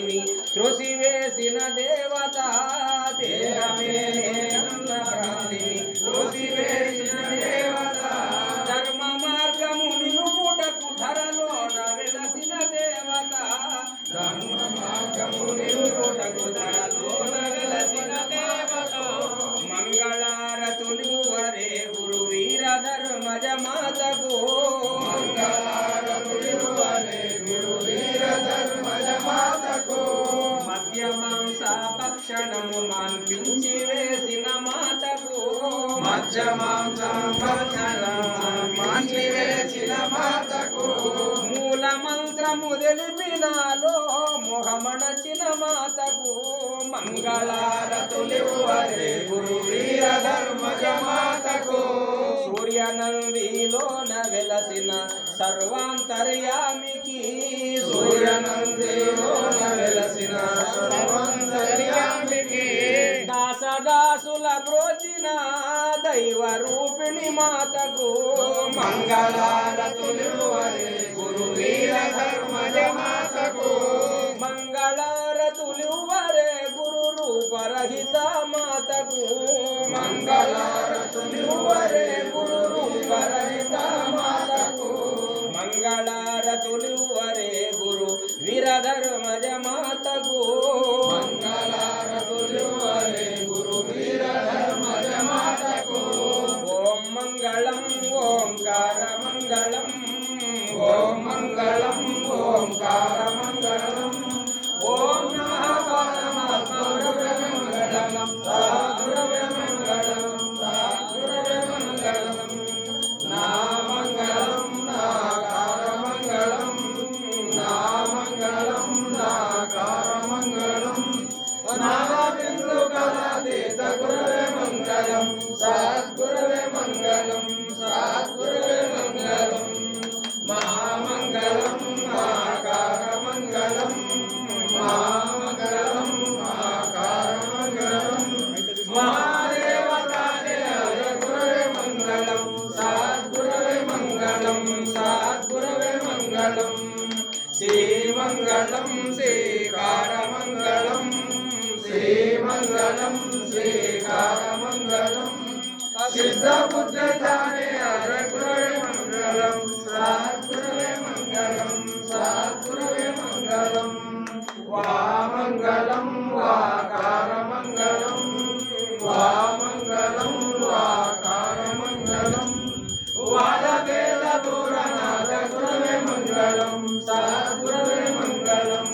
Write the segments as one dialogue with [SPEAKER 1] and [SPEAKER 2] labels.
[SPEAKER 1] భ్రాంతిని త్రోసివేసిన దేవత దేహమే భక్షణము మాన్పించి వేసిన మాతకు మధ్య వేసిన మాతకు మూల మంత్రము తెలిపినాలో మొహమణచిన మాతకు మంగళారతులు వరే గురు వీర ధర్మజ మాతకు సూర్యనందిలోన వెలసిన సర్వాంతర్యామికి. సూర్యనందిలోన వెలసిన సర్వాంతర్యామికి. బ్రోచిన దైవ రూపిణి మాతకు మంగళారతులు వరే గురు వీర ధర్మజ మాతకు మంగళారతులు వరే గురు రూపరహిత మాతకు మంగళారతులు వరే గురు రూపరహిత మాతకు మంగళారతులు వరే గురు వీరధర్మజ మాతకు మంగళం సద్గురవే మంగళం మహామంగళం ఆకార మంగళం మహామంగళం ఆకార మంగళం మహాదేవతానే గురవే మంగళం సద్గురవే మంగళం సద్గురవే మంగళం శ్రీమంగళం శ్రీకారమంగళం శ్రీమంగళం శ్రీ సిద్ధ బుద్ధతానే గురవే మంగళం సద్గురవే మంగళం సద్గురవే మంగళం. వామంగళం వాకార మంగళం వామంగళం వాకార మంగళం వాదవేద దూరనాథ గురవే మంగళం సద్గురవే మంగళం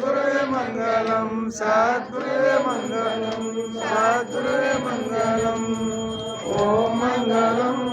[SPEAKER 1] గురువే మంగళం సద్గురువే మంగళం సద్గురువే మంగళం. ఓం మంగళం.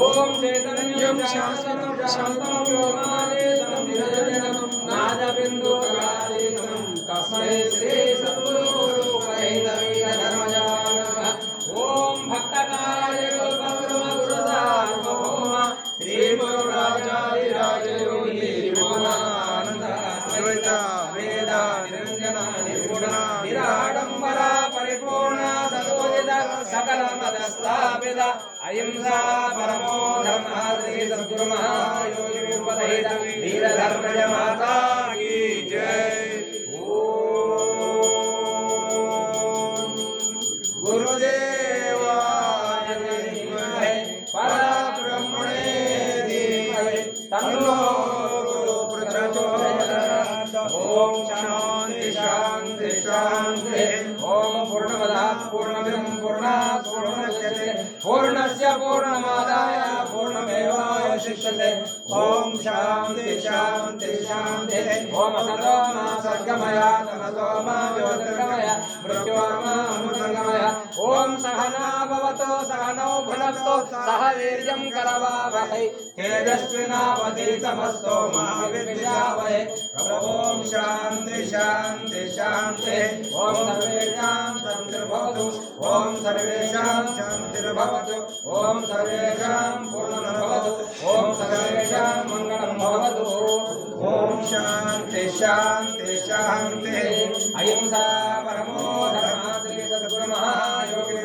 [SPEAKER 1] ఓం చైతన్యం శాశ్వతం శాంతం యోగాదేశం నిరంజనం నాదబిందు కళాదీనం తస్మై శ్రీ సద్గురుదేవాయ ఓం భక్తకాయ గురుదార్వభౌమ శ్రీ అద్వైత వేద నిరంజన నిర్గుణ నిరాడంబర పరిపూర్ణ సదోదిత సకల
[SPEAKER 2] स्थापिता अहिंसा
[SPEAKER 1] परमो धर्मः श्री सद्गुरुमः योगिमुपरहित वीरधर्मज माता की
[SPEAKER 2] जय। गुरुदेवाय धीमहि परब्रह्मणे
[SPEAKER 1] धीमहि। तन्नो ओम शांति शांति शांति ओम पूर्णमदः पूर्णमिदं पूर्णस्य पूर्णमादाय शिक्षते ॐ शान्ति शान्ति शान्ति। ॐ असतो सर्गमय तमसो
[SPEAKER 2] ज्योतिर्गमय मृत्यो ॐ सहना
[SPEAKER 1] भवतो, सहनौ भुनस्तु
[SPEAKER 2] सह वीर्यं करवावहै।
[SPEAKER 1] तेजस्विनावतीतमस्तु मा विद्यावहै ॐ शान्ति शान्ति शान्ति।
[SPEAKER 2] ॐ सर्वेषां शान्तिर्भवतु ॐ
[SPEAKER 1] सर्वेषां शान्तिर्भवतु। ॐ सर्वेषां पूर्ण शांति शांति शांति। अहिंसा परमो धर्म सद्गुरु महायोगी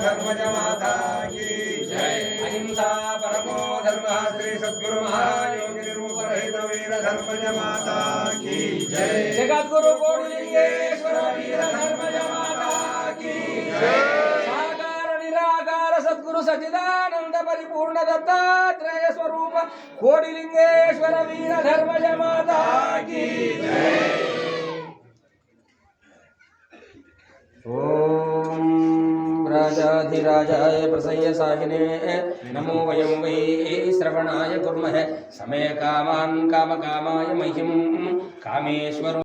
[SPEAKER 1] धर्मज माता जय। अहिंसा परमो धर्म श्री सद्गुरु महायोगी रूप धर्मज माता की जय। गोड़ीश्वर वीर धर्मज माता की जय। निराकार सद्गुरु सचिदानंद परिपूर्ण दत्तात्रेय स्वरूप कोडिलिंगेश्वर वीर धर्म माता की ओम राजाधिराजाय प्रसय साहिने, नमो वयं वै श्रवणाय कुर्मः, समे कामान् कामकामाय मह्यं कामेश्वरो